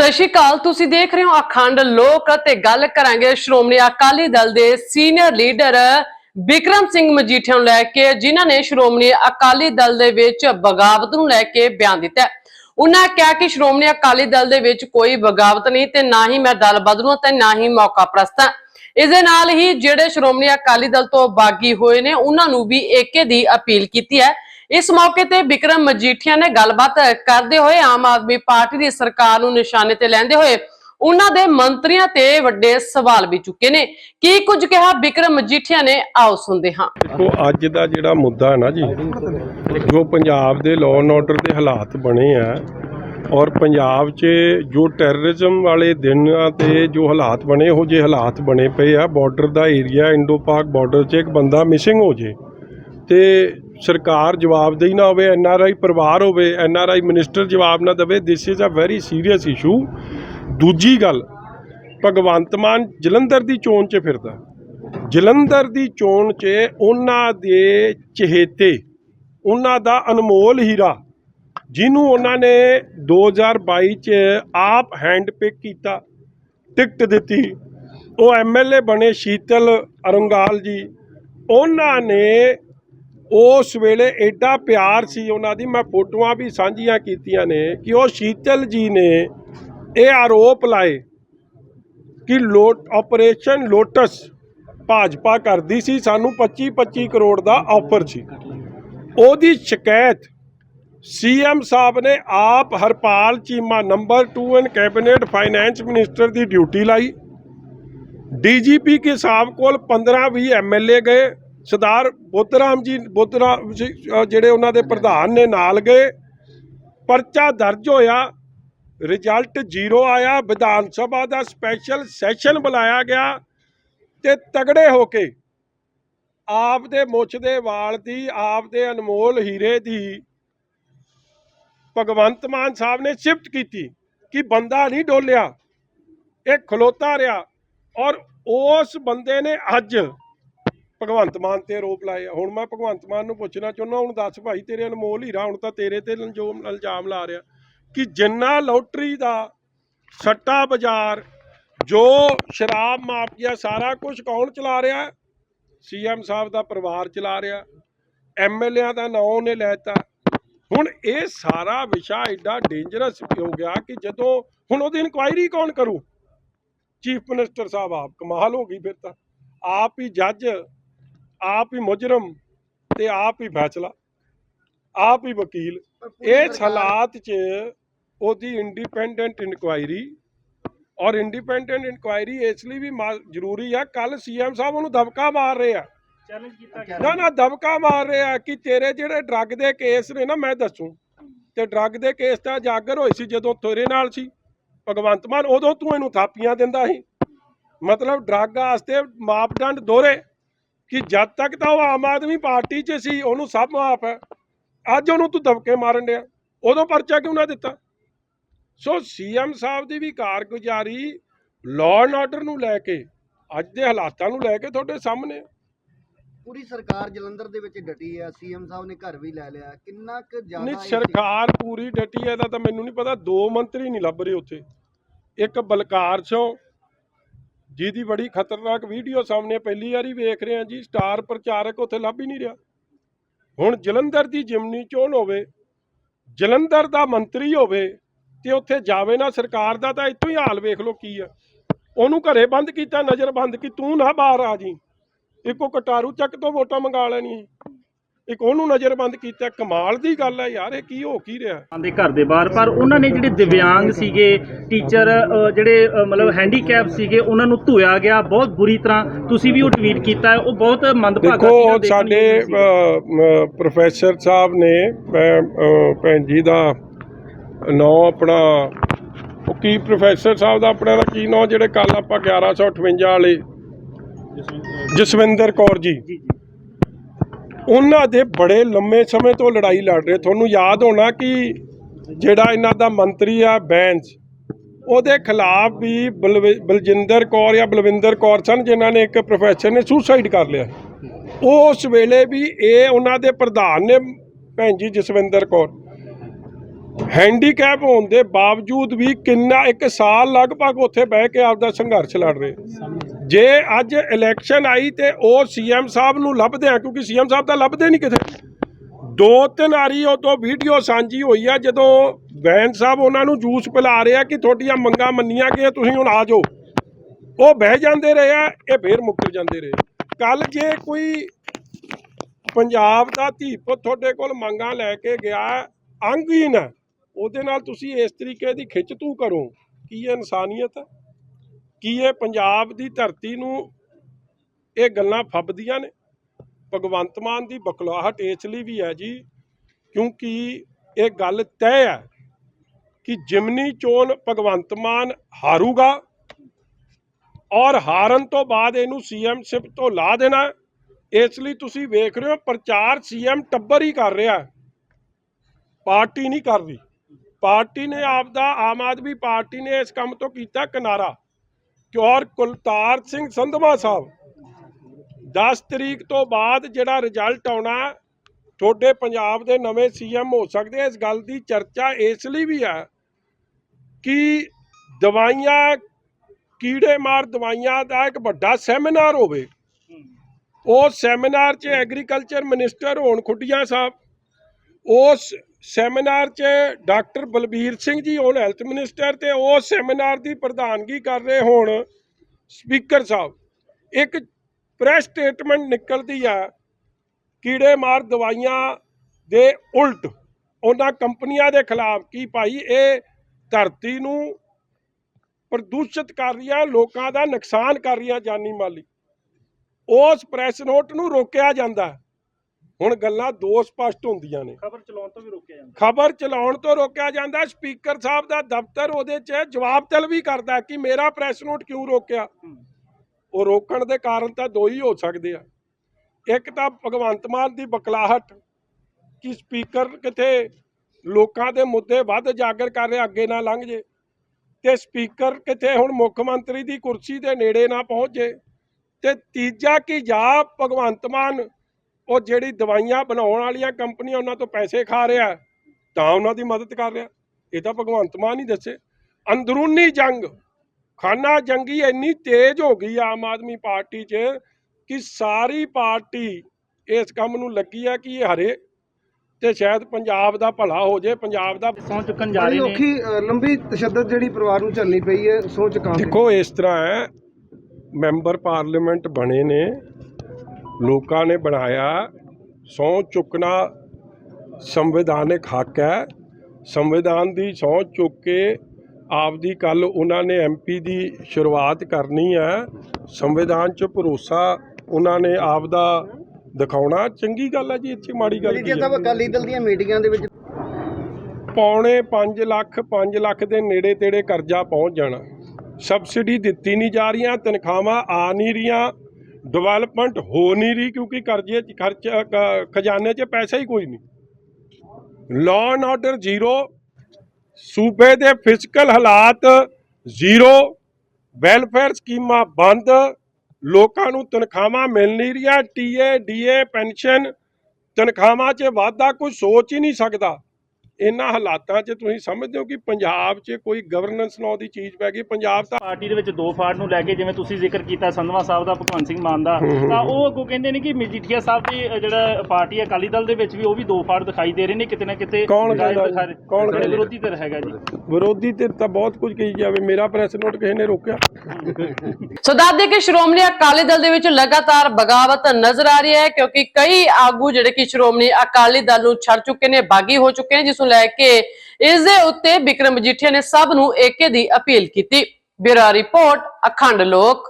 ਸਤਿ ਸ਼੍ਰੀ ਅਕਾਲ, ਤੁਸੀਂ ਦੇਖ ਰਹੇ ਹੋ ਅਖੰਡ ਲੋਕ ਅਤੇ ਗੱਲ ਕਰਾਂਗੇ ਸ਼੍ਰੋਮਣੀ ਅਕਾਲੀ ਦਲ ਦੇ ਸੀਨੀਅਰ ਲੀਡਰ ਬਿਕਰਮ ਸਿੰਘ ਮਜੀਠੀਆ ਨੂੰ ਲੈ ਕੇ, ਜਿਨ੍ਹਾਂ ਨੇ ਸ਼੍ਰੋਮਣੀ ਅਕਾਲੀ ਦਲ ਦੇ ਵਿੱਚ ਬਗਾਵਤ ਨੂੰ ਲੈ ਕੇ ਬਿਆਨ ਦਿੱਤਾ ਉਹਨਾਂ ਕਿਹਾ ਕਿ ਸ਼੍ਰੋਮਣੀ ਅਕਾਲੀ ਦਲ ਦੇ ਵਿੱਚ ਕੋਈ ਬਗਾਵਤ ਨਹੀਂ ਤੇ ਨਾ ਹੀ ਮੈਂ ਦਲ ਬਦਲੂ ਤੇ ਨਾ ਹੀ ਮੌਕਾ ਪ੍ਰਸਤਾਂ ਇਸ ਦੇ ਨਾਲ ਹੀ ਜਿਹੜੇ ਸ਼੍ਰੋਮਣੀ ਅਕਾਲੀ ਦਲ ਤੋਂ ਬਾਗੀ ਹੋਏ ਨੇ, ਉਹਨਾਂ ਨੂੰ ਵੀ ਏਕੇ ਦੀ ਅਪੀਲ ਕੀਤੀ ਹੈ। ਇਸ ਮੌਕੇ ਤੇ ਵਿਕਰਮ ਮਜੀਠੀਆ ਨੇ ਗੱਲਬਾਤ ਕਰਦੇ ਹੋਏ ਆਮ ਆਦਮੀ ਪਾਰਟੀ ਦੀ ਸਰਕਾਰ ਨੂੰ ਨਿਸ਼ਾਨੇ ਤੇ ਲੈਂਦੇ ਹੋਏ ਉਹਨਾਂ ਦੇ ਮੰਤਰੀਆਂ ਤੇ ਵੱਡੇ ਸਵਾਲ ਵੀ ਚੁੱਕੇ ਨੇ। ਕੀ ਕੁਝ ਕਿਹਾ ਵਿਕਰਮ ਮਜੀਠੀਆ ਨੇ? ਆਓ ਸੁਣਦੇ ਹਾਂ। ਦੇਖੋ, ਅੱਜ ਦਾ ਜਿਹੜਾ ਮੁੱਦਾ ਹੈ ਨਾ ਜੀ, ਜੋ ਪੰਜਾਬ ਦੇ ਲਾਅ ਐਂਡ ਆਰਡਰ ਦੇ ਹਾਲਾਤ ਬਣੇ ਆ ਔਰ ਪੰਜਾਬ 'ਚ ਜੋ ਟੈਰਰਿਜ਼ਮ ਵਾਲੇ ਦਿਨਾਂ ਤੇ ਜੋ ਹਾਲਾਤ ਬਣੇ ਉਹ ਜੇ ਹਾਲਾਤ ਬਣੇ ਪਏ ਆ ਬਾਰਡਰ ਦਾ ਏਰੀਆ ਇੰਡੋ ਪਾਕ ਬਾਰਡਰ 'ਚ ਇੱਕ ਬੰਦਾ ਮਿਸਿੰਗ ਹੋ ਜੇ ਤੇ ਸਰਕਾਰ ਜਵਾਬਦੇਹੀ ਨਾ ਹੋਵੇ, ਐਨ ਆਰ ਆਈ ਪਰਿਵਾਰ ਹੋਵੇ, ਐਨ ਆਰ ਆਈ ਮਿਨਿਸਟਰ ਜਵਾਬ ਨਾ ਦੇਵੇ this is a very serious issue ਦੂਜੀ ਗੱਲ, ਭਗਵੰਤ ਮਾਨ ਜਲੰਧਰ ਦੀ ਚੋਣ 'ਚ ਫਿਰਦਾ। ਜਲੰਧਰ ਦੀ ਚੋਣ 'ਚ ਉਹਨਾਂ ਦੇ ਚਹੇਤੇ, ਉਹਨਾਂ ਦਾ ਅਨਮੋਲ ਹੀਰਾ, ਜਿਹਨੂੰ ਉਹਨਾਂ ਨੇ 2022 'ਚ ਆਪ ਹੈਂਡ ਪਿਕ ਕੀਤਾ ਟਿਕਟ ਦਿੱਤੀ। ਉਹ ਐਮਐਲਏ ਬਣੇ ਸ਼ੀਤਲ ਅਰੰਗਾਲ ਜੀ। ਉਹਨਾਂ ਨੇ ਉਸ ਵੇਲੇ ਐਡਾ ਪਿਆਰ ਸੀ ਉਹਨਾਂ ਦੀ, ਮੈਂ ਫੋਟੋਆਂ ਵੀ ਸਾਂਝੀਆਂ ਕੀਤੀਆਂ ਨੇ ਕਿ ਉਹ ਸ਼ੀਤਲ ਜੀ ਨੇ ਇਹ ਆਰੋਪ ਲਾਏ ਕਿ ਲੋਟ ਆਪਰੇਸ਼ਨ ਲੋਟਸ ਭਾਜਪਾ ਕਰਦੀ ਸੀ, ਸਾਨੂੰ 25 25 ਕਰੋੜ ਦਾ ਆਫਰ ਸੀ। ਉਹਦੀ ਸ਼ਿਕਾਇਤ ਸੀਐਮ ਸਾਹਿਬ ਨੇ ਆਪ Harpal Cheema number 2 in cabinet finance minister the duty ਲਾਈ। ਡੀਜੀਪੀ ਕੇ ਸਾਹਿਬ ਕੋਲ 15 20 ਐਮਐਲਏ ਗਏ। ਸਰਦਾਰ ਬੁੱਧਰਾਮ ਜੀ ਬੁੱਧਰਾਮ ਜੀ, ਜਿਹੜੇ ਉਹਨਾਂ ਦੇ ਪ੍ਰਧਾਨ ਨੇ ਨਾਲ ਗਏ। ਪਰਚਾ ਦਰਜ ਹੋਇਆ। ਰਿਜ਼ਲਟ ਜ਼ੀਰੋ ਆਇਆ। ਵਿਧਾਨ ਸਭਾ ਦਾ ਸਪੈਸ਼ਲ ਸੈਸ਼ਨ ਬੁਲਾਇਆ ਗਿਆ ਤੇ ਤਗੜੇ ਹੋ ਕੇ ਆਪ ਦੇ ਮੁੱਛ ਦੇ ਵਾਲ ਦੀ ਆਪ ਦੇ ਅਨਮੋਲ ਹੀਰੇ ਦੀ ਭਗਵੰਤ ਮਾਨ ਸਾਹਿਬ ਨੇ ਸਿਫਤ ਕੀਤੀ ਕਿ ਬੰਦਾ ਨਹੀਂ ਡੋਲਿਆ। ਇਹ ਖਲੋਤਾ ਰਿਹਾ ਔਰ ਉਸ ਬੰਦੇ ਨੇ ਅੱਜ ਭਗਵੰਤ ਮਾਨ ਤੇ ਆਰੋਪ ਲਾਏ ਆ। ਹੁਣ ਮੈਂ ਭਗਵੰਤ ਮਾਨ ਨੂੰ ਪੁੱਛਣਾ ਚਾਹੁੰਦਾ ਹੁਣ ਦੱਸ ਭਾਈ ਤੇਰੇ ਅਨਮੋਲ ਹੀਰਾ ਹੁਣ ਤਾਂ ਤੇਰੇ ਤੇ ਇਲਜ਼ਾਮ ਇਲਜ਼ਾਮ ਲਾ ਰਿਹਾ ਕਿ ਜਿੰਨਾ ਲੋਟਰੀ ਦਾ ਸੱਟਾ ਬਾਜ਼ਾਰ, ਜੋ ਸ਼ਰਾਬ ਮਾਫੀਆ ਸਾਰਾ ਕੁਝ ਕੌਣ ਚਲਾ ਰਿਹਾ? ਸੀਐਮ ਸਾਹਿਬ ਦਾ ਪਰਿਵਾਰ ਚਲਾ ਰਿਹਾ ਐਮਐਲਏਆਂ ਦਾ ਨਾਂ ਉਹਨੇ ਲੈਤਾ ਹੁਣ ਇਹ ਸਾਰਾ ਵਿਸ਼ਾ ਐਡਾ ਡੇਂਜਰਸ ਹੋ ਗਿਆ ਕਿ ਜਦੋਂ ਹੁਣ ਉਹਦੀ ਇਨਕੁਆਇਰੀ ਕੌਣ ਕਰੂ? ਚੀਫ ਮਿਨਿਸਟਰ ਸਾਹਿਬ ਆਪ ਕਮਾਲ ਹੋ ਗਈ ਫਿਰ ਤਾਂ। ਆਪ ਹੀ ਜੱਜ ਆਪ ਹੀ ਮੁਜਰਮ ਤੇ ਆਪ ਹੀ ਫੈਸਲਾ ਆਪ ਹੀ ਵਕੀਲ। ਇਸ ਹਾਲਾਤ 'ਚ ਉਹਦੀ ਇੰਡੀਪੈਂਡੈਂਟ ਇਨਕੁਆਇਰੀ ਔਰ ਇੰਡੀਪੈਂਡੈਂਟ ਇਨਕੁਆਇਰੀ ਇਸ ਲਈ ਵੀ ਜ਼ਰੂਰੀ ਆ ਕੱਲ ਸੀਐਮ ਸਾਹਿਬ ਉਹਨੂੰ ਦਬਕਾ ਮਾਰ ਰਹੇ ਆ। ਚੈਲੰਜ ਕੀਤਾ ਗਿਆ। ਨਾ ਨਾ ਦਬਕਾ ਮਾਰ ਰਹੇ ਆ ਕਿ ਤੇਰੇ ਜਿਹੜੇ ਡਰੱਗ ਦੇ ਕੇਸ ਨੇ ਨਾ ਮੈਂ ਦੱਸੂ। ਤੇ ਡਰੱਗ ਦੇ ਕੇਸ ਤਾਂ ਜਾਗਰ ਹੋਏ ਸੀ ਜਦੋਂ ਤੇਰੇ ਨਾਲ ਸੀ। ਭਗਵੰਤ ਮਾਨ ਉਦੋਂ ਤੂੰ ਇਹਨੂੰ ਥਾਪੀਆਂ ਦਿੰਦਾ ਸੀ। ਮਤਲਬ ਡਰੱਗ ਵਾਸਤੇ ਮਾਪਦੰਡ ਦੋਹਰੇ। ਕਿ ਜਦ ਤੱਕ ਤਾਂ ਉਹ ਆਮ ਆਦਮੀ ਪਾਰਟੀ 'ਚ ਸੀ ਉਹਨੂੰ ਸਭ ਮਾਫ ਹੈ। ਅੱਜ ਉਹਨੂੰ ਤੂੰ ਦਬਕੇ ਮਾਰਨ ਡਿਆ। ਉਦੋਂ ਪਰਚਾ ਕਿਉਂ ਨਾ ਦਿੱਤਾ? ਸੋ ਸੀਐਮ ਸਾਹਿਬ ਦੀ ਵੀ ਕਾਰਗੁਜ਼ਾਰੀ ਲਾਅ ਐਂਡ ਆਰਡਰ ਨੂੰ ਲੈ ਕੇ ਅੱਜ ਦੇ ਹਾਲਾਤਾਂ ਨੂੰ ਲੈ ਕੇ ਤੁਹਾਡੇ ਸਾਹਮਣੇ। ਪੂਰੀ ਸਰਕਾਰ ਜਲੰਧਰ ਦੇ ਵਿੱਚ ਡਟੀ ਹੈ ਸੀਐਮ ਸਾਹਿਬ ਨੇ ਘਰ ਵੀ ਲੈ ਲਿਆ। ਕਿੰਨਾ ਕੁ ਜ਼ਿਆਦਾ ਨਹੀਂ ਸਰਕਾਰ ਪੂਰੀ ਡਟੀ ਹੈ ਇਹਦਾ ਤਾਂ ਮੈਨੂੰ ਨਹੀਂ ਪਤਾ ਦੋ ਮੰਤਰੀ ਨਹੀਂ ਲੱਭ ਰਹੇ ਉੱਥੇ। ਇੱਕ ਬਲਕਾਰ ਸਿੰਘ ਜਿਹਦੀ ਬੜੀ ਖਤਰਨਾਕ ਵੀਡੀਓ ਸਾਹਮਣੇ ਪਹਿਲੀ ਵਾਰੀ ਵੇਖ ਰਹੇ ਹਾਂ ਜੀ, ਸਟਾਰ ਪ੍ਰਚਾਰਕ ਉੱਥੇ ਲੱਭ ਹੀ ਨਹੀਂ ਰਿਹਾ। ਹੁਣ ਜਲੰਧਰ ਦੀ ਜਿਮਨੀ ਚੋਣ ਹੋਵੇ, ਜਲੰਧਰ ਦਾ ਮੰਤਰੀ ਹੋਵੇ ਤੇ ਉੱਥੇ ਜਾਵੇ ਨਾ ਸਰਕਾਰ ਦਾ, ਤਾਂ ਇੱਥੋਂ ਹੀ ਹਾਲ ਵੇਖ ਲਓ ਕੀ ਆ। ਉਹਨੂੰ ਘਰੇ ਬੰਦ ਕੀਤਾ, ਨਜ਼ਰ ਬੰਦ ਕਿ, ਤੂੰ ਨਾ ਬਾਹਰ ਆ ਜੀ। ਇੱਕੋ ਕਟਾਰੂ ਚੱਕ ਤੋਂ ਵੋਟਾਂ ਮੰਗਾ ਲੈਣੀਆਂ ਇੱਕ ਉਹਨੂੰ ਨਜ਼ਰਬੰਦ ਕੀਤਾ ਕਮਾਲ ਦੀ ਗੱਲ ਹੈ ਯਾਰ ਇਹ ਕੀ ਹੋ ਕੀ ਰਿਹਾ? ਦੇ ਘਰ ਦੇ ਬਾਹਰ ਪਰ ਉਹਨਾਂ ਨੇ ਜਿਹੜੇ ਦਿਵਿਆਂਗ ਸੀਗੇ ਟੀਚਰ ਜਿਹੜੇ ਮਤਲਬ ਹੈਂਡੀਕੈਪ ਸੀਗੇ ਉਹਨਾਂ ਨੂੰ ਧੋਇਆ ਗਿਆ ਬਹੁਤ ਬੁਰੀ ਤਰ੍ਹਾਂ ਤੁਸੀਂ ਵੀ ਉਹ ਟਵੀਟ ਕੀਤਾ ਉਹ ਬਹੁਤ ਮੰਦਭਾਗਾ ਦੇਖੋ ਸਾਡੇ ਪ੍ਰੋਫੈਸਰ ਸਾਹਿਬ ਨੇ ਭੈਣ ਜੀ ਦਾ ਨਾਂ ਆਪਣਾ ਉਹ ਕੀ ਪ੍ਰੋਫੈਸਰ ਸਾਹਿਬ ਦਾ ਆਪਣਾ ਦਾ ਕੀ ਨਾਂ ਜਿਹੜੇ ਕੱਲ ਆਪਾਂ 1158 ਵਾਲੇ ਜਸਵਿੰਦਰ ਕੌਰ ਜੀ। ਜੀ ਜੀ। ਉਹਨਾਂ ਦੇ ਬੜੇ ਲੰਮੇ ਸਮੇਂ ਤੋਂ ਲੜਾਈ ਲੜ ਰਹੇ। ਤੁਹਾਨੂੰ ਯਾਦ ਹੋਣਾ ਕਿ ਜਿਹੜਾ ਇਹਨਾਂ ਦਾ ਮੰਤਰੀ ਆ ਬੈਂਸ ਉਹਦੇ ਖਿਲਾਫ ਵੀ ਬਲਵਿ- ਬਲਜਿੰਦਰ ਕੌਰ ਜਾਂ ਬਲਵਿੰਦਰ ਕੌਰ ਸਨ ਜਿਨ੍ਹਾਂ ਨੇ ਇੱਕ ਪ੍ਰੋਫੈਸਰ ਨੇ ਸੁਸਾਈਡ ਕਰ ਲਿਆ। ਉਸ ਵੇਲੇ ਵੀ ਇਹ ਉਹਨਾਂ ਦੇ ਪ੍ਰਧਾਨ ਨੇ ਭੈਣ ਜੀ ਜਸਵਿੰਦਰ ਕੌਰ। ਹੈਂਡੀਕੈਪ ਹੋਣ ਦੇ ਬਾਵਜੂਦ ਵੀ ਕਿੰਨਾ, ਇੱਕ ਸਾਲ ਲਗਭਗ ਉੱਥੇ ਬਹਿ ਕੇ ਆਪਦਾ ਸੰਘਰਸ਼ ਲੜ ਰਹੇ। ਜੇ ਅੱਜ ਇਲੈਕਸ਼ਨ ਆਈ ਤੇ ਉਹ ਸੀਐਮ ਸਾਹਿਬ ਨੂੰ ਲੱਭਦੇ ਆ, ਕਿਉਂਕਿ ਸੀਐਮ ਸਾਹਿਬ ਤਾਂ ਲੱਭਦੇ ਨਹੀਂ ਕਿਤੇ। ਦੋ ਤਿੰਨ ਵਾਰੀ ਉਹ ਤੋਂ ਵੀਡੀਓ ਸਾਂਝੀ ਹੋਈ ਆ, ਜਦੋਂ ਵੈਨ ਸਾਹਿਬ ਉਹਨਾਂ ਨੂੰ ਜੂਸ ਪਿਲਾ ਰਿਹਾ ਕਿ ਤੁਹਾਡੀਆਂ ਮੰਗਾਂ ਮੰਨੀਆਂ ਕਿ ਤੁਸੀਂ ਹੁਣ ਆ ਜਾਓ। ਉਹ ਬਹਿ ਜਾਂਦੇ ਰਹੇ ਆ, ਇਹ ਫੇਰ ਮੁੱਕਰ ਜਾਂਦੇ ਰਹੇ। ਕੱਲ ਜੇ ਕੋਈ ਪੰਜਾਬ ਦਾ ਧੀਪ ਤੁਹਾਡੇ ਕੋਲ ਮੰਗਾਂ ਲੈ ਕੇ ਗਿਆ ਅੰਗਹੀਨ ਹੈ ਉਹਦੇ ਨਾਲ ਤੁਸੀਂ ਇਸ ਤਰੀਕੇ ਦੀ ਖਿੱਚ ਤੂ ਕਰੋ। ਕੀ ਇਹ ਇਨਸਾਨੀਅਤ ਹੈ ਕੀ ਇਹ ਪੰਜਾਬ ਦੀ ਧਰਤੀ ਨੂੰ ਇਹ ਗੱਲਾਂ ਫੱਬਦੀਆਂ ਨੇ? ਭਗਵੰਤ ਮਾਨ ਦੀ ਬਕਲਾਹਟ ਇਸ ਲਈ ਵੀ ਹੈ ਜੀ, ਕਿਉਂਕਿ ਇਹ ਗੱਲ ਤੈਅ ਹੈ ਕਿ ਜਿਮਨੀ ਚੋਣ ਭਗਵੰਤ ਮਾਨ ਹਾਰੂਗਾ ਔਰ ਹਾਰਨ ਤੋਂ ਬਾਅਦ ਇਹਨੂੰ ਸੀਐਮਸ਼ਿਪ ਤੋਂ ਲਾ ਦੇਣਾ ਇਸ ਲਈ ਤੁਸੀਂ ਵੇਖ ਰਹੇ ਹੋ, ਪ੍ਰਚਾਰ ਸੀਐਮ ਟੱਬਰ ਹੀ ਕਰ ਰਿਹਾ ਪਾਰਟੀ ਨਹੀਂ ਕਰ ਰਹੀ ਪਾਰਟੀ ਨੇ ਆਪਦਾ ਆਮ ਆਦਮੀ ਪਾਰਟੀ ਨੇ ਇਸ ਕੰਮ ਤੋਂ ਕੀਤਾ ਕਿਨਾਰਾ। ਔਰ ਕੁਲਤਾਰ ਸਿੰਘ ਸੰਧਵਾ ਸਾਹਿਬ। 10 ਤਰੀਕ ਤੋਂ ਬਾਅਦ ਜਿਹੜਾ ਰਿਜ਼ਲਟ ਆਉਣਾ, ਤੁਹਾਡੇ ਪੰਜਾਬ ਦੇ ਨਵੇਂ ਸੀਐਮ ਹੋ ਸਕਦੇ ਇਸ ਗੱਲ ਦੀ ਚਰਚਾ ਇਸ ਲਈ ਵੀ ਹੈ ਕਿ ਦਵਾਈਆਂ, ਕੀੜੇ ਮਾਰ ਦਵਾਈਆਂ ਦਾ ਇੱਕ ਵੱਡਾ ਸੈਮੀਨਾਰ ਹੋਵੇ। ਉਹ ਸੈਮੀਨਾਰ 'ਚ ਐਗਰੀਕਲਚਰ ਮਿਨਿਸਟਰ ਹੋਣ ਖੁੱਡੀਆਂ ਸਾਹਿਬ ਉਸ ਸੈਮੀਨਾਰ 'ਚ ਡਾਕਟਰ ਬਲਬੀਰ ਸਿੰਘ ਜੀ, ਹੋਣ ਹੈਲਥ ਮਿਨਿਸਟਰ ਤੇ ਉਸ ਸੈਮੀਨਾਰ ਦੀ ਪ੍ਰਧਾਨਗੀ ਕਰ ਰਹੇ ਹੋਣ ਸਪੀਕਰ ਸਾਹਿਬ। ਇੱਕ ਪ੍ਰੈਸ ਸਟੇਟਮੈਂਟ ਨਿਕਲਦੀ ਆ, ਕੀੜੇ ਮਾਰ ਦਵਾਈਆਂ ਦੇ ਉਲਟ। ਉਹਨਾਂ ਕੰਪਨੀਆਂ ਦੇ ਖਿਲਾਫ ਕੀ ਭਾਈ ਇਹ ਧਰਤੀ ਨੂੰ ਪ੍ਰਦੂਸ਼ਿਤ ਕਰ ਰਹੀਆਂ ਲੋਕਾਂ ਦਾ ਨੁਕਸਾਨ ਕਰ ਰਹੀਆਂ ਜਾਨੀ ਮਾਲੀ। ਉਸ ਪ੍ਰੈਸ ਨੋਟ ਨੂੰ ਰੋਕਿਆ ਜਾਂਦਾ। ਹੁਣ ਗੱਲਾਂ ਦੋ ਸਪਸ਼ਟ ਹੁੰਦੀਆਂ ਨੇ। ਖਬਰ ਚਲਾਉਣ ਤੋਂ ਵੀ ਰੋਕਿਆ ਜਾਂਦਾ। ਖਬਰ ਚਲਾਉਣ ਤੋਂ ਰੋਕਿਆ ਜਾਂਦਾ। ਸਪੀਕਰ ਸਾਹਿਬ ਦਾ ਦਫ਼ਤਰ ਉਹਦੇ 'ਚ ਜਵਾਬ ਤਲਬੀ ਕਰਦਾ ਕਿ ਮੇਰਾ ਪ੍ਰੈਸ ਨੋਟ ਕਿਉਂ ਰੋਕਿਆ? ਉਹ ਰੋਕਣ ਦੇ ਕਾਰਨ ਤਾਂ ਦੋ ਹੀ ਹੋ ਸਕਦੇ ਆ। ਇੱਕ ਤਾਂ ਭਗਵੰਤ ਮਾਨ ਦੀ ਬਕਲਾਹਟ ਕਿ ਸਪੀਕਰ ਕਿਤੇ ਲੋਕਾਂ ਦੇ ਮੁੱਦੇ ਵੱਧ ਉਜਾਗਰ ਕਰ ਰਿਹਾ ਅੱਗੇ ਨਾ ਲੰਘ ਜੇ ਤੇ ਸਪੀਕਰ ਕਿਤੇ ਹੁਣ ਮੁੱਖ ਮੰਤਰੀ ਦੀ ਕੁਰਸੀ ਦੇ ਨੇੜੇ ਨਾ ਪਹੁੰਚ ਜੇ ਤੇ ਤੀਜਾ ਕਿ ਜਾਂ ਭਗਵੰਤ ਮਾਨ ਉਹ ਜਿਹੜੀ ਦਵਾਈਆਂ ਬਣਾਉਣ ਵਾਲੀਆਂ ਕੰਪਨੀਆਂ ਉਹਨਾਂ ਤੋਂ ਪੈਸੇ ਖਾ ਰਿਹਾ ਤਾਂ ਉਹਨਾਂ ਦੀ ਮਦਦ ਕਰ ਰਿਹਾ ਇਹ ਤਾਂ ਭਗਵੰਤ ਮਾਨ ਹੀ ਦੱਸੇ। ਅੰਦਰੂਨੀ ਜੰਗ ਖਾਨਾ ਜੰਗੀ ਇੰਨੀ ਤੇਜ਼ ਹੋ ਗਈ ਆਮ ਆਦਮੀ ਪਾਰਟੀ 'ਚ ਕਿ ਸਾਰੀ ਪਾਰਟੀ ਇਸ ਕੰਮ ਨੂੰ ਲੱਗੀ ਆ ਕਿ ਇਹ ਹਰੇ ਤੇ ਸ਼ਾਇਦ ਪੰਜਾਬ ਦਾ ਭਲਾ ਹੋ ਜੇ ਪੰਜਾਬ ਦਾ ਸਹੁੰ ਚੁੱਕਣ ਜਾ ਰਹੇ ਨੇ। ਔਖੀ ਲੰਬੀ ਤਸ਼ੱਦਦ ਜਿਹੜੀ ਪਰਿਵਾਰ ਨੂੰ ਝੱਲਣੀ ਪਈ ਹੈ ਸੋਚ ਕਾਂ ਦੇਖੋ ਇਸ ਤਰ੍ਹਾਂ ਹੈ ਮੈਂਬਰ ਪਾਰਲੀਮੈਂਟ ਬਣੇ ਨੇ ਲੋਕਾਂ ਨੇ ਬਣਾਇਆ ਸਹੁੰ ਚੁੱਕਣਾ ਸੰਵਿਧਾਨਿਕ ਹੱਕ ਹੈ। ਸੰਵਿਧਾਨ ਦੀ ਸਹੁੰ ਚੁੱਕ ਕੇ ਆਪਦੀ ਕੱਲ ਉਹਨਾਂ ਨੇ ਐਮਪੀ ਦੀ ਸ਼ੁਰੂਆਤ ਕਰਨੀ ਹੈ। ਸੰਵਿਧਾਨ 'ਚ ਭਰੋਸਾ ਉਹਨਾਂ ਨੇ ਆਪਦਾ ਦਿਖਾਉਣਾ। ਚੰਗੀ ਗੱਲ ਹੈ ਜੀ ਇੱਥੇ ਮਾੜੀ ਗੱਲ ਜੀ ਹੈ? ਅਕਾਲੀ ਦਲ ਦੀਆਂ ਮੀਟਿੰਗਾਂ ਦੇ ਵਿੱਚ ਪੌਣੇ 5 ਲੱਖ 5 ਲੱਖ ਦੇ ਨੇੜੇ ਤੇੜੇ ਕਰਜ਼ਾ ਪਹੁੰਚ ਜਾਣਾ। ਸਬਸਿਡੀ ਦਿੱਤੀ ਨਹੀਂ ਜਾ ਰਹੀਆਂ ਤਨਖਾਹਾਂ ਆ ਨਹੀਂ ਰਹੀਆਂ। ਡਿਵੈਲਪਮੈਂਟ ਹੋ ਨਹੀਂ ਰਹੀ ਕਿਉਂਕਿ ਕਰਜ਼ੇ 'ਚ ਖਰਚ ਖਜ਼ਾਨੇ 'ਚ ਪੈਸਾ ਹੀ ਕੋਈ ਨਹੀਂ। ਲਾਅ ਐਂਡ ਆਰਡਰ ਜ਼ੀਰੋ ਸੂਬੇ ਦੇ ਫਿਜ਼ੀਕਲ ਹਾਲਾਤ ਜ਼ੀਰੋ ਵੈਲਫੇਅਰ ਸਕੀਮਾਂ ਬੰਦ, ਲੋਕਾਂ ਨੂੰ ਤਨਖਾਹਾਂ ਮਿਲ ਨਹੀਂ ਰਹੀਆਂ ਟੀਏ ਡੀਏ ਪੈਨਸ਼ਨ, ਤਨਖਾਹਾਂ 'ਚ ਵਾਧਾ ਕੋਈ ਸੋਚ ਹੀ ਨਹੀਂ ਸਕਦਾ। ਇਹਨਾਂ ਹਾਲਾਤਾਂ 'ਚ ਤੁਸੀਂ ਸਮਝਦੇ ਹੋ ਕਿ ਪੰਜਾਬ 'ਚ ਕੋਈ ਗਵਰਨੈਂਸ ਲਾਅ ਦੀ ਚੀਜ਼ ਪੈ ਗਈ? ਪੰਜਾਬ ਤਾਂ ਪਾਰਟੀ ਦੇ ਵਿੱਚ ਦੋ ਫਾੜ ਨੂੰ ਲੈ ਕੇ ਜਿਵੇਂ ਤੁਸੀਂ ਜ਼ਿਕਰ ਕੀਤਾ ਸੰਧਵਾ ਸਾਹਿਬ ਦਾ ਭਗਵੰਤ ਸਿੰਘ ਮਾਨ ਦਾ ਤਾਂ ਉਹ ਅੱਗੋਂ ਕਹਿੰਦੇ ਨੇ ਕਿ ਮਜੀਠੀਆ ਸਾਹਿਬ ਦੀ ਜਿਹੜਾ ਪਾਰਟੀ ਹੈ ਅਕਾਲੀ ਦਲ ਦੇ ਵਿੱਚ ਵੀ ਉਹ ਵੀ ਦੋ ਫਾੜ ਦਿਖਾਈ ਦੇ ਰਹੇ ਨੇ ਕਿਤੇ ਨਾ ਕਿਤੇ ਕੌਣ ਕੌਣ? ਵਿਰੋਧੀ ਧਿਰ ਹੈਗਾ ਜੀ। ਵਿਰੋਧੀ ਤੇ ਤਾਂ ਬਹੁਤ ਕੁਝ ਕਹੀ ਜਾਵੇ ਮੇਰਾ ਪ੍ਰੈਸ ਨੋਟ ਕਿਸੇ ਨੇ ਰੋਕਿਆ। ਸੋ ਦੱਸ ਦਈਏ ਕਿ ਸ਼੍ਰੋਮਣੀ ਅਕਾਲੀ ਦਲ ਦੇ ਵਿੱਚ ਲਗਾਤਾਰ ਬਗਾਵਤ ਨਜ਼ਰ ਆ ਰਹੀ ਹੈ ਕਿਉਂਕਿ ਕਈ ਆਗੂ ਜਿਹੜੇ ਕਿ ਸ਼੍ਰੋਮਣੀ ਅਕਾਲੀ ਦਲ ਨੂੰ ਛੱਡ ਚੁੱਕੇ ਨੇ ਬਾਗੀ ਹੋ ਚੁੱਕੇ ਨੇ ਜਿਸ ਨੂੰ ਲੈ ਕੇ ਇਸ ਦੇ ਉੱਤੇ ਵਿਕਰਮ ਮਜੀਠੀਆ ਨੇ ਸਭ ਨੂੰ ਏਕੇ ਦੀ ਅਪੀਲ ਕੀਤੀ। ਬਿਊਰੋ ਰਿਪੋਰਟ, ਅਖੰਡ ਲੋਕ।